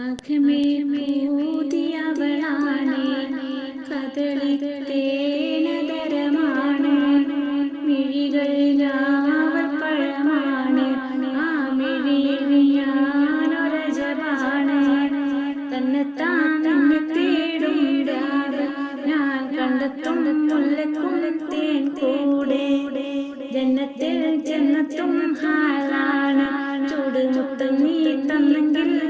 അകമേ തേടും ഞാൻ കൂടെ. ജന്നത്തിൽ ജന്നത്തും ഹാലാണ് ചൂടുമുത്തം നീ തന്നെങ്കിൽ